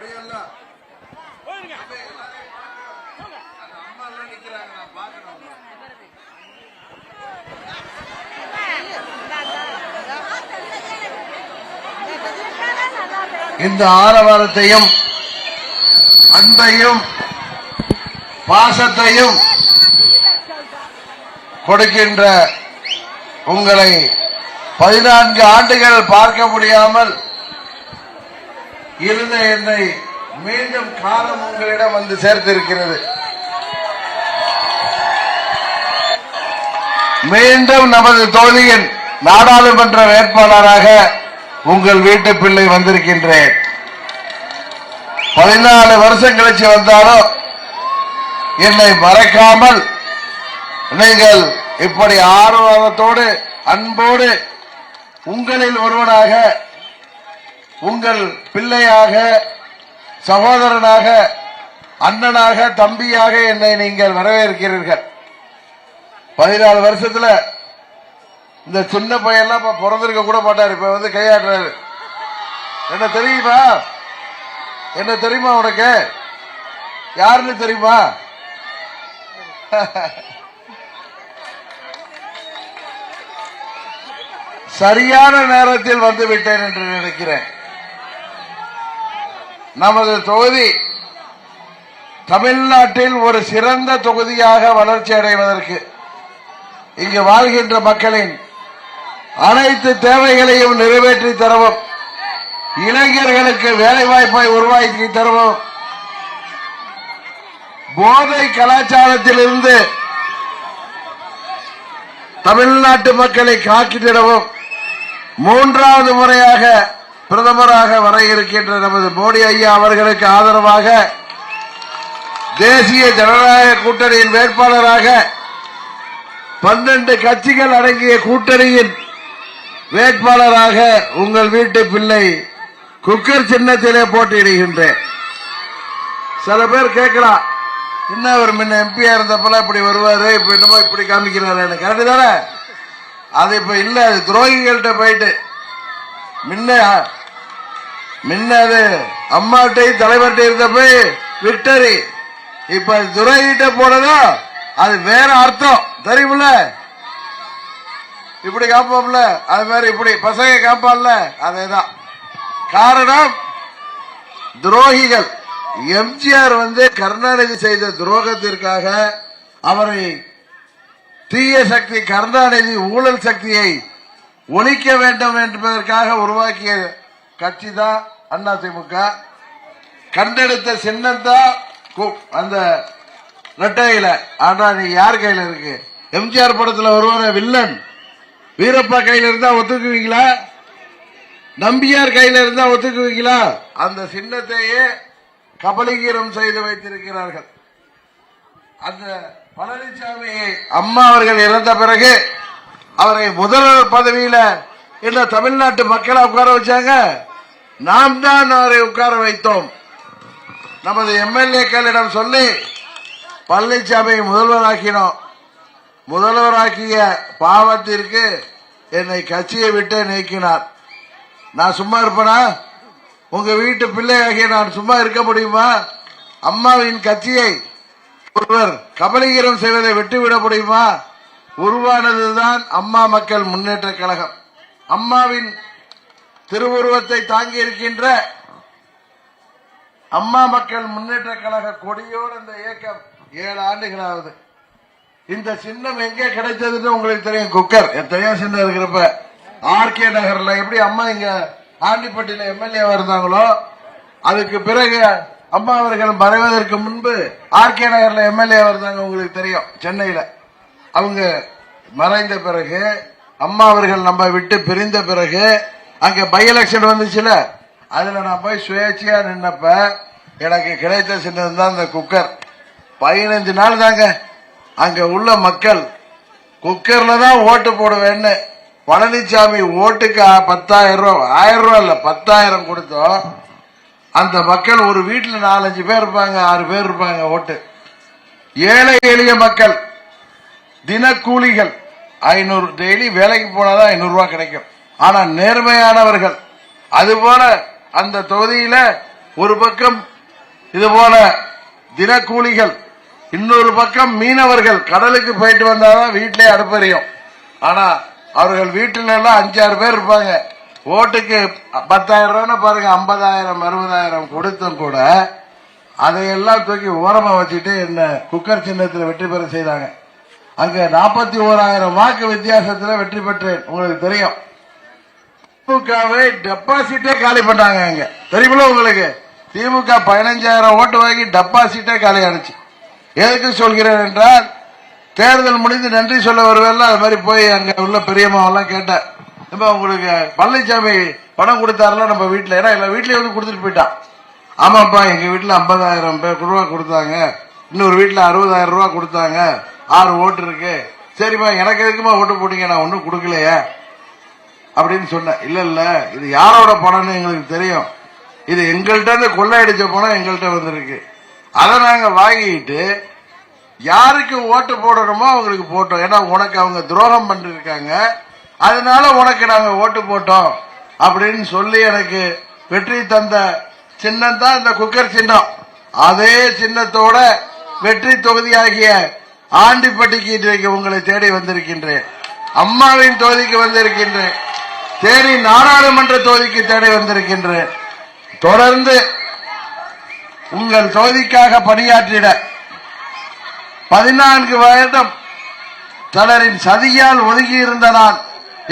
முடியல. அந்த அம்மா எல்லாம் நிக்கிறாங்க நான் பாக்கணும் இந்த ஆரவாரத்தையும் அன்பையும் பாசத்தையும் கொடுக்கின்ற உங்களை பதினான்கு ஆண்டுகள் பார்க்க முடியாமல் இருந்த என்னை மீண்டும் காலம் உங்களிடம் வந்து சேர்த்திருக்கிறது. மீண்டும் நமது தோழியின் நாடாளுமன்ற வேட்பாளராக உங்கள் வீட்டு பிள்ளை வந்திருக்கின்றேன். பதினாலு வருஷம் கழிச்சு வந்தாலும் என்னை மறக்காமல் நீங்கள் இப்படி ஆர்வத்தோடு அன்போடு உங்களில் ஒருவனாக உங்கள் பிள்ளையாக சகோதரனாக அண்ணனாக தம்பியாக என்னை நீங்கள் வரவேற்கிறீர்கள். பதினாலு வருஷத்துல இந்த சின்ன பையன்லாம் இப்ப பிறந்திருக்க கூட மாட்டார். இப்ப வந்து கையாடுறாரு என்ன தெரியுமா? என்ன தெரியுமா உனக்கு? யாருன்னு தெரியுமா? சரியான நேரத்தில் வந்து விட்டேன் என்று நினைக்கிறேன். நமது தொகுதி தமிழ்நாட்டில் ஒரு சிறந்த தொகுதியாக வளர்ச்சி அடைவதற்கு இங்கு வாழ்கின்ற மக்களின் அனைத்து தேவைகளையும் நிறைவேற்றி தரவும் இளைஞர்களுக்கு வேலைவாய்ப்பை உருவாக்கி தரவும் போதை கலாச்சாரத்திலிருந்து தமிழ்நாட்டு மக்களை காக்கிட்டிடவும் மூன்றாவது முறையாக பிரதமராக வர இருக்கின்ற நமது மோடி ஐயா அவர்களுக்கு ஆதரவாக தேசிய ஜனநாயக கூட்டணியின் வேட்பாளராக பன்னெண்டு கட்சிகள் அடங்கிய கூட்டணியின் வேட்பாளராக உங்கள் வீட்டு பிள்ளை குக்கர் சின்னத்திலே போட்டியிடுகின்றேன். சில பேர் கேட்கலாம் என்ன அவர் முன்ன எம்பியா இருந்தப்பெல்லாம் இப்படி வருவாரு? இப்ப என்னமோ இப்படி காமிக்கிறாரு? கரெக்டு தானே. அது இப்ப இல்ல அது துரோகிகள்கிட்ட போயிட்டு. முன்ன முன்னது அம்மாட்டை தலைவர்கிட்ட இருந்தப்ப விக்டரி. இப்ப துரைகிட்ட போனதோ? அது வேற அர்த்தம். தெரியுமில்ல? இப்படி காப்போம்ல? அது மாதிரி இப்படி பசங்க காப்பான்ல அதேதான். காரணம் துரோகிகள். எம்ஜிஆர் வந்து கருணாநிதி செய்த துரோகத்திற்காக அவரை தீய சக்தி கருணாநிதி ஊழல் சக்தியை ஒழிக்க வேண்டும் என்பதற்காக உருவாக்கிய கட்சி தான் அதிமுக கண்டெடுத்த சின்னம் தான் அந்த ரெட்டையில ஆனா நீ யார் கையில இருக்கு? எம்ஜிஆர் படத்துல வருவார வில்லன். வீரப்பா கையில இருந்தா ஒத்துக்குவீங்களா? நம்பியார் கையில இருந்தா ஒத்துக்குவீங்களா? அந்த சின்னத்தையே கபலீகரம் செய்து வைத்திருக்கிறார்கள். அந்த பழனிசாமி அம்மா அவர்கள் இறந்த பிறகு அவரை முதல்வர் பதவியில என்ன தமிழ்நாட்டு மக்களை உட்கார வச்சாங்க? நாம் தான் அவரை உட்கார வைத்தோம். நமது எம்எல்ஏக்களிடம் சொல்லி பழனிசாமியை முதல்வராக்கினோம். முதல்வராக்கிய பாவத்திற்கு என்னை கட்சியை விட்டு நீக்கினார். நான் சும்மா இருப்பேனா? உங்க வீட்டு பிள்ளையாகிய நான் சும்மா இருக்க முடியுமா? அம்மாவின் கட்சியை ஒருவர் கபலீகரம் செய்வதை விட்டுவிட முடியுமா? உருவானதுதான் அம்மா மக்கள் முன்னேற்ற கழகம். அம்மாவின் திருவுருவத்தை தாங்கி இருக்கின்ற அம்மா மக்கள் முன்னேற்ற கழக கொடியோடு இந்த இயக்கம் ஏழு ஆண்டுகளாவது. இந்த சின்னம் எங்கே கிடைத்ததுன்னு உங்களுக்கு தெரியும் குக்கர். எத்தனையோ சின்னம் இருக்கிறப்ப ஆர்கே நகர்ல எப்படி அம்மா இங்க ஆண்டிப்பட்டியில எம்எல்ஏ இருந்தாங்களோ அதுக்கு பிறகு அம்மா அவர்கள் மறைவதற்கு முன்பு ஆர்கே நகர்ல எம்எல்ஏ இருந்தாங்க உங்களுக்கு தெரியும் சென்னையில. அவங்க மறைந்த பிறகு அம்மா அவர்கள் நம்ம விட்டு பிரிந்த பிறகு அங்க பை எலெக்ஷன் வந்துச்சுல அதுல நான் போய் சுயேட்சையா நின்னப்ப எனக்கு கிடைத்த சின்னது தான் இந்த குக்கர். பதினஞ்சு நாள் தாங்க. அங்க உள்ள மக்கள் குக்கர்ல தான் ஓட்டு போடுவேன்னு பழனிசாமி ஓட்டுக்கு பத்தாயிரம் ரூபாய் ஆயிரம் ரூபாய் இல்ல பத்தாயிரம் கொடுத்தோம். அந்த மக்கள் ஒரு வீட்டில் நாலஞ்சு பேர் இருப்பாங்க ஆறு பேர் இருப்பாங்க ஓட்டு. ஏழை எளிய மக்கள் தினக்கூலிகள் ஐநூறு டெய்லி வேலைக்கு போனாதான் ஐநூறு ரூபாய் கிடைக்கும். ஆனா நேர்மையானவர்கள். அதுபோல அந்த தொகுதியில ஒரு பக்கம் இது போல தினக்கூலிகள் இன்னொரு பக்கம் மீனவர்கள் கடலுக்கு போயிட்டு வந்தாதான் வீட்டிலே அடுப்பறியும் ஆனா அவர்கள் வீட்டில எல்லாம் அஞ்சாறு பேர் இருப்பாங்க. ஓட்டுக்கு பத்தாயிரம் ரூபான்னு பாருங்க ஐம்பதாயிரம் அறுபதாயிரம் கொடுத்தும் கூட அதையெல்லாம் தூக்கி ஓரமா வச்சுட்டு என்ன குக்கர் சின்னத்தில் வெற்றி பெற செய்தாங்க. அங்க நாற்பத்தி ஓராயிரம் வாக்கு வித்தியாசத்துல வெற்றி பெற்றேன். உங்களுக்கு தெரியும். திமுகவை டெபாசிட்டே காலி பண்ணாங்க அங்க தெரியுமில உங்களுக்கு? திமுக பதினஞ்சாயிரம் ஓட்டு வாங்கி டெபாசிட்டே காலி ஆனிச்சு. எதுக்கு சொல்கிறேன் என்றால் தேர்தல் முடிந்து நன்றி சொல்ல வருவேல அது மாதிரி போய் அங்க உள்ள பெரியம்மாவெல்லாம் கேட்டேன் இப்ப உங்களுக்கு பழனிசாமி பணம் கொடுத்தாருல நம்ம வீட்டுல ஏன்னா எல்லா வீட்லயே வந்து கொடுத்துட்டு போயிட்டான். ஆமாப்பா எங்க வீட்டுல ஐம்பதாயிரம் பேர் ரூபா கொடுத்தாங்க. இன்னொரு வீட்டுல அறுபதாயிரம் ரூபா கொடுத்தாங்க. ஆறு ஓட்டு இருக்கு. சரிம்மா எனக்கு எதுக்குமா ஓட்டு போட்டீங்க? நான் ஒன்னும் கொடுக்கலையே. அப்படின்னு சொன்னேன் இல்ல இல்ல இது யாரோட பணம்னு எங்களுக்கு தெரியும். இது எங்கள்கிட்ட இருந்து கொள்ளையடிச்ச பணம் எங்கள்கிட்ட வந்திருக்கு. அதை நாங்க வாங்கிட்டு யாருக்கு ஓட்டு போடணுமோ அவங்களுக்கு போட்டோம். ஏன்னா உனக்கு அவங்க துரோகம் பண்ணிருக்காங்க. அதனால உனக்கு நாங்க ஓட்டு போட்டோம். அப்படின்னு சொல்லி எனக்கு வெற்றி தந்த சின்னம் தான் இந்த குக்கர் சின்னம். அதே சின்னத்தோட வெற்றி தொகுதியாகிய ஆண்டிப்பட்டிக்கு இன்றைக்கு உங்களை தேடி வந்திருக்கின்றேன். அம்மாவின் தொகுதிக்கு வந்திருக்கின்றேன். தேனி நாடாளுமன்ற தொகுதிக்கு தேடி வந்திருக்கின்றேன் தொடர்ந்து உங்கள் தொகுதிக்காக பணியாற்றிட பதினான்கு வருடம் தளரின் சதியால் ஒதுங்கி இருந்த நான்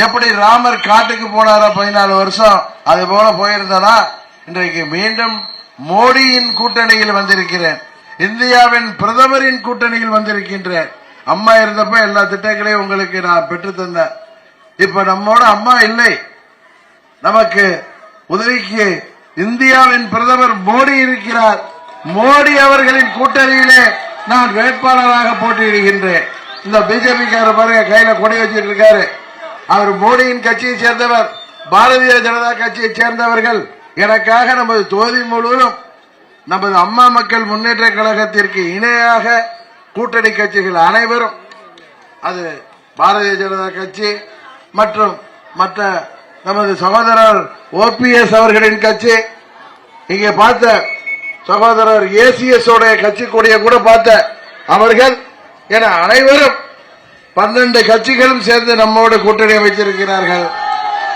எப்படி ராமர் காட்டுக்கு போனாரோ பதினாலு வருஷம் அது போல போயிருந்தனா இன்றைக்கு மீண்டும் மோடியின் கூட்டணியில் வந்திருக்கிறேன். இந்தியாவின் பிரதமரின் கூட்டணியில் வந்திருக்கின்றேன். அம்மா இருந்தப்ப எல்லா திட்டங்களையும் உங்களுக்கு நான் பெற்று தந்தேன். இப்ப நம்மோட அம்மா இல்லை. நமக்கு உதவிக்கு இந்தியாவின் பிரதமர் மோடி இருக்கிறார். மோடி அவர்களின் கூட்டணியிலே நான் வேட்பாளராக போட்டியிடுகின்றேன். இந்த பிஜேபி கார பாருங்க கையில கொடி வச்சிட்டு இருக்காரு. அவர் மோடியின் கட்சியை சேர்ந்தவர் பாரதிய ஜனதா கட்சியை சேர்ந்தவர்கள். எனக்காக நமது தொகுதி முழுவதும் நமது அம்மா மக்கள் முன்னேற்ற கழகத்திற்கு இணையாக கூட்டணி கட்சிகள் அனைவரும் அது பாரதிய ஜனதா கட்சி மற்றும் மற்ற நமது சகோதரர் ஓபிஎஸ் அவர்களின் கட்சி. இங்கே பார்த்த சகோதரர் ஏசிஎஸ் உடைய கட்சி கொடிய கூட பார்த்த அவர்கள் என அனைவரும் பன்னெண்டு கட்சிகளும் சேர்ந்து நம்மோடு கூட்டணி வைத்திருக்கிறார்கள்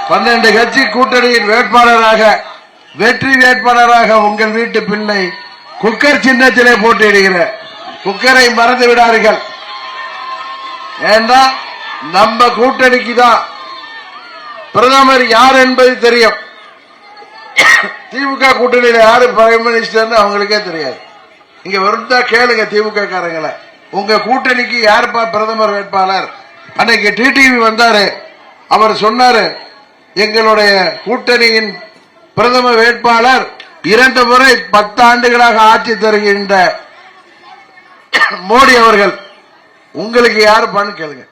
பன்னெண்டு கட்சி கூட்டணியின் வேட்பாளராக வெற்றி வேட்பாளராக உங்கள் வீட்டு பிள்ளை குக்கர் சின்னத்திலே போட்டியிடுகிற குக்கரை மறந்து விடார்கள் ஏன்தான் நம்ம கூட்டணிக்கு தான் பிரதமர் யார் என்பது தெரியும். திமுக கூட்டணியில யாரு பிரைம் மினிஸ்டர்னு அவங்களுக்கே தெரியாது. இங்க வருந்தா கேளுங்க திமுக காரங்களை உங்க கூட்டணிக்கு யாருப்பா பிரதமர் வேட்பாளர்? அன்னைக்கு டிடிவி வந்தாரு. அவர் சொன்னாரு எங்களுடைய கூட்டணியின் பிரதம வேட்பாளர் இரண்டு முறை பத்து ஆண்டுகளாக ஆட்சி தருகின்ற மோடி அவர்கள். உங்களுக்கு யாருப்பான்னு கேளுங்க.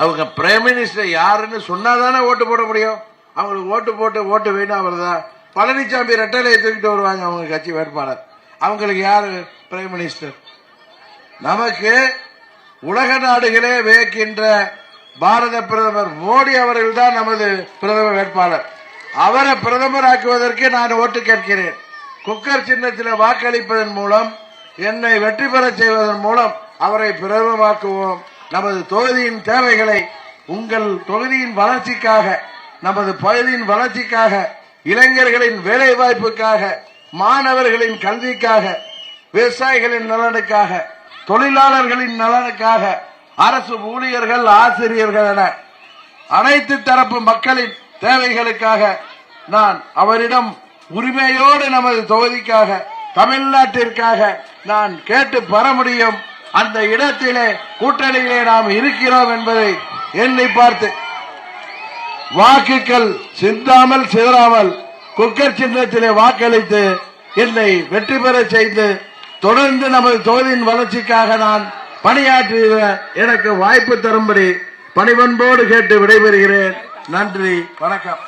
அவங்க பிரைம் மினிஸ்டர் யாருன்னு சொன்னாதானே ஓட்டு போட முடியும்? அவங்களுக்கு ஓட்டு போட்டு ஓட்டு வீணா வருதா? பழனிசாமி ரெட்டலையை தூக்கிட்டு வருவாங்க அவங்க கட்சி வேட்பாளர். அவங்களுக்கு யாரு பிரைம் மினிஸ்டர் நமக்கு உலக நாடுகளே வியக்கின்ற பாரத பிரதமர் மோடி அவர்கள் தான் நமது பிரதம வேட்பாளர். அவரை பிரதமர் ஆக்குவதற்கு நான் ஓட்டு கேட்கிறேன். குக்கர் சின்னத்தில் வாக்களிப்பதன் மூலம் என்னை வெற்றி பெற செய்வதன் மூலம் அவரை பிரதமராக்குவோம் நமது தொகுதியின் தேவைகளை உங்கள் தொகுதியின் வளர்ச்சிக்காக நமது பகுதியின் வளர்ச்சிக்காக இளைஞர்களின் வேலை வாய்ப்புக்காக மாணவர்களின் கல்விக்காக விவசாயிகளின் நலனுக்காக தொழிலாளர்களின் நலனுக்காக அரசு ஊழியர்கள் ஆசிரியர்கள் என அனைத்து தரப்பு மக்களின் தேவைகளுக்காக நான் அவரிடம் உரிமையோடு நமது தொகுதிக்காக தமிழ்நாட்டிற்காக நான் கேட்டு பெற முடியும். அந்த இடத்திலே கூட்டணியிலே நாம் இருக்கிறோம் என்பதை எண்ணி பார்த்து வாக்குகள் சிந்தாமல் சிதறாமல் குக்கர் சின்னத்திலே வாக்களித்து என்னை வெற்றி பெற செய்து தொடர்ந்து நமது தொகுதியின் வளர்ச்சிக்காக நான் பணியாற்றிய எனக்கு வாய்ப்பு தரும்படி பணிவன்போடு கேட்டு விடைபெறுகிறேன். நன்றி வணக்கம்.